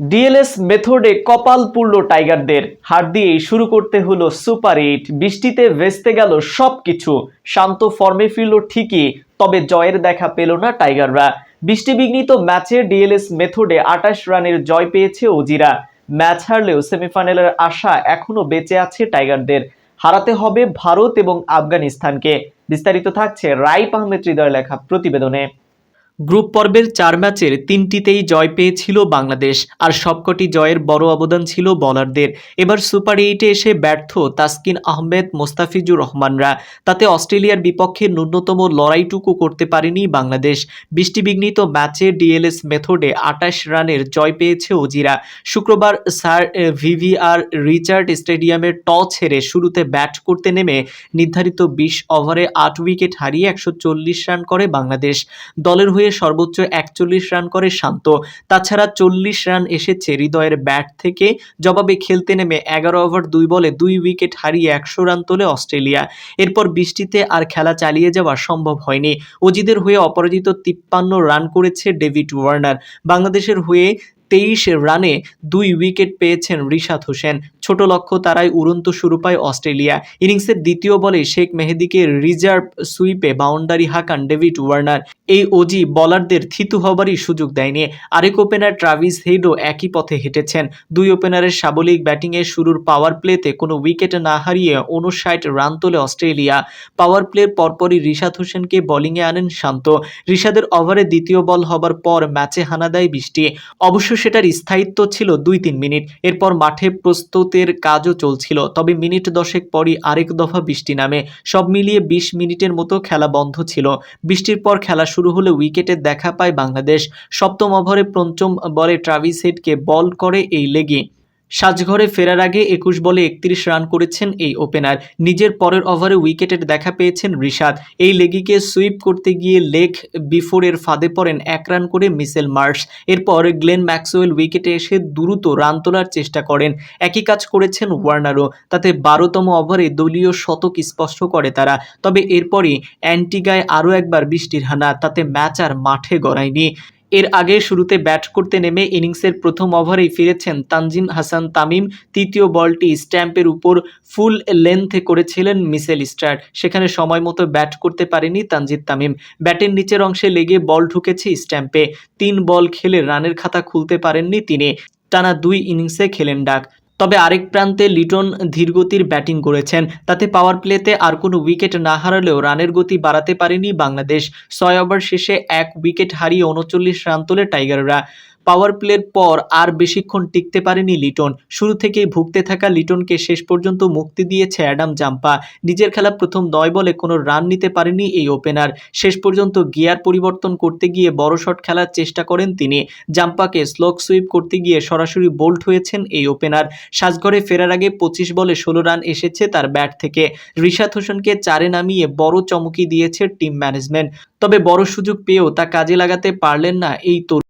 DLS মেথডে কপাল পুরল টাইগারদের। হার দিয়েই শুরু করতে হলো সুপার এইট। বৃষ্টিতে ভেস্তে গেল সবকিছু। শান্ত ফর্মে ফিরল ঠিকই, তবে জয়ের দেখা পেল না টাইগাররা। বৃষ্টিবিঘ্নিত ম্যাচে ডিএলএস মেথডে আটাশ রানের জয় পেয়েছে ওজিরা। ম্যাচ হারলেও সেমিফাইনালের আশা এখনও বেঁচে আছে টাইগারদের। হারাতে হবে ভারত এবং আফগানিস্তানকে। বিস্তারিত থাকছে রাইপ আহমেদ হৃদয় লেখা প্রতিবেদনে। গ্রুপ পর্বের চার ম্যাচের তিনটিতেই জয় পেয়েছিল বাংলাদেশ, আর সবকটি জয়ের বড় অবদান ছিল বলারদের। এবার সুপার এইটে এসে ব্যর্থ তাসকিন আহমেদ, মোস্তাফিজুর রহমানরা। তাতে অস্ট্রেলিয়ার বিপক্ষে ন্যূনতম লড়াইটুকু করতে পারেনি বাংলাদেশ। বৃষ্টিবিঘ্নিত ম্যাচে ডিএলএস মেথডে আটাশ রানের জয় পেয়েছে ওজিরা। শুক্রবার স্যার ভিভিআর রিচার্ড স্টেডিয়ামের টস হেরে শুরুতে ব্যাট করতে নেমে নির্ধারিত বিশ ওভারে আট উইকেট হারিয়ে একশো চল্লিশ রান করে বাংলাদেশ। দলের হয়ে সর্বোচ্চ একচল্লিশ রান করে শান্ত। তাছাড়া চল্লিশ রান এসেছে হৃদয়ের ব্যাট থেকে। জবাবে খেলতে নেমে এগারো ওভার, দুই বলে দুই উইকেট হারিয়ে একশো রান তোলে অস্ট্রেলিয়া। এরপর বৃষ্টিতে আর খেলা চালিয়ে যাওয়া সম্ভব হয়নি। অজিদের হয়ে অপরাজিত তিপ্পান্ন রান করেছে ডেভিড ওয়ার্নার। বাংলাদেশের হয়ে তেইশ রানে দুই উইকেট পেয়েছেন রিশাদ হোসেন। ছোট লক্ষ্য তারাই উড়ন্ত শুরু পায় অস্ট্রেলিয়া। ইনিংসের দ্বিতীয় বলে শেখ মেহেদিকে রিজার্ভ সুইপে বাউন্ডারি হাঁকান ডেভিড ওয়ার্নার। এই ওজি বলারদের থিতু হবারই সুযোগ দেয়নি। আরেক ওপেনার ট্রাভিস হেডও একই পথে হেঁটেছেন। দুই ওপেনারের সাবলিক ব্যাটিংয়ে শুরুর পাওয়ার প্লেতে কোনো উইকেট না হারিয়ে উনষাট রান তোলে অস্ট্রেলিয়া। পাওয়ার প্লের পরপরই রিশাদ হোসেনকে বোলিংয়ে আনেন শান্ত। রিশাদের ওভারে দ্বিতীয় বল হবার পর ম্যাচে হানা দেয় বৃষ্টি। অবশ্য সেটার স্থায়িত্ব ছিল দুই তিন মিনিট। এরপর মাঠে প্রস্তুতের কাজও চলছিল, তবে মিনিট দশেক পরই আরেক দফা বৃষ্টি নামে। সব মিলিয়ে বিশ মিনিটের মতো খেলা বন্ধ ছিল। বৃষ্টির পর খেলা শুরু হলে উইকেটে দেখা পায় বাংলাদেশ। সপ্তম ওভারে পঞ্চম বলে ট্রাভিস হেডকে বল করে এই লেগে। সাজঘরে ফেরার আগে একুশ বলে একত্রিশ রান করেছেন এই ওপেনার নিজের পরের ওভারে উইকেটের দেখা পেয়েছেন রিশাদ। এই লেগিকে সুইপ করতে গিয়ে লেগ বিফোরের ফাঁদে পড়েন এক রান করে মিসেল মার্স এরপর গ্লেন ম্যাক্সওয়েল উইকেটে এসে দ্রুত রান তোলার চেষ্টা করেন। একই কাজ করেছেন ওয়ার্নারও। তাতে বারোতম ওভারে দলীয় শতক স্পষ্ট করে তারা। তবে এরপরই অ্যান্টিগায় আরও একবার বৃষ্টির হানা। তাতে ম্যাচ আর মাঠে গড়ায়নি। এর আগে শুরুতে ব্যাট করতে নেমে ইনিংসের প্রথম ওভারেই ফিরেছেন তানজিম হাসান তামিম। তৃতীয় বলটি স্ট্যাম্পের উপর ফুল লেন্থে করেছিলেন মিসেল স্টার সেখানে সময় মতো ব্যাট করতে পারেনি তানজিদ তামিম। ব্যাটের নিচের অংশে লেগে বল ঢুকেছে স্ট্যাম্পে। তিন বল খেলে রানের খাতা খুলতে পারেননি তিনি। টানা দুই ইনিংসে খেলেন ডাক। তবে আরেক প্রান্তে লিটন ধীরগতির ব্যাটিং করেছেন। তাতে পাওয়ার প্লেতে আর কোনো উইকেট না হারালেও রানের গতি বাড়াতে পারেনি বাংলাদেশ। ছয় ওভার শেষে এক উইকেট হারিয়ে উনচল্লিশ রান তোলে টাইগাররা। পাওয়ার প্লের পর আর বেশিক্ষণ টিকতে পারেনি লিটন। শুরু থেকেই ভুগতে থাকা লিটনকে শেষ পর্যন্ত মুক্তি দিয়েছে অ্যাডাম জাম্পা। নিজের খেলা প্রথম নয় বলে কোনো রান নিতে পারেনি এই ওপেনার। শেষ পর্যন্ত গিয়ার পরিবর্তন করতে গিয়ে বড় শট খেলার চেষ্টা করেন তিনি। জাম্পাকে স্লোক সুইপ করতে গিয়ে সরাসরি বোল্ড হয়েছেন এই ওপেনার। সাজঘরে ফেরার আগে পঁচিশ বলে ষোলো রান এসেছে তার ব্যাট থেকে। রিশাদ হোসেনকে চারে নামিয়ে বড় চমকি দিয়েছে টিম ম্যানেজমেন্ট। তবে বড় সুযোগ পেয়েও তা কাজে লাগাতে পারলেন না এই তরুণ।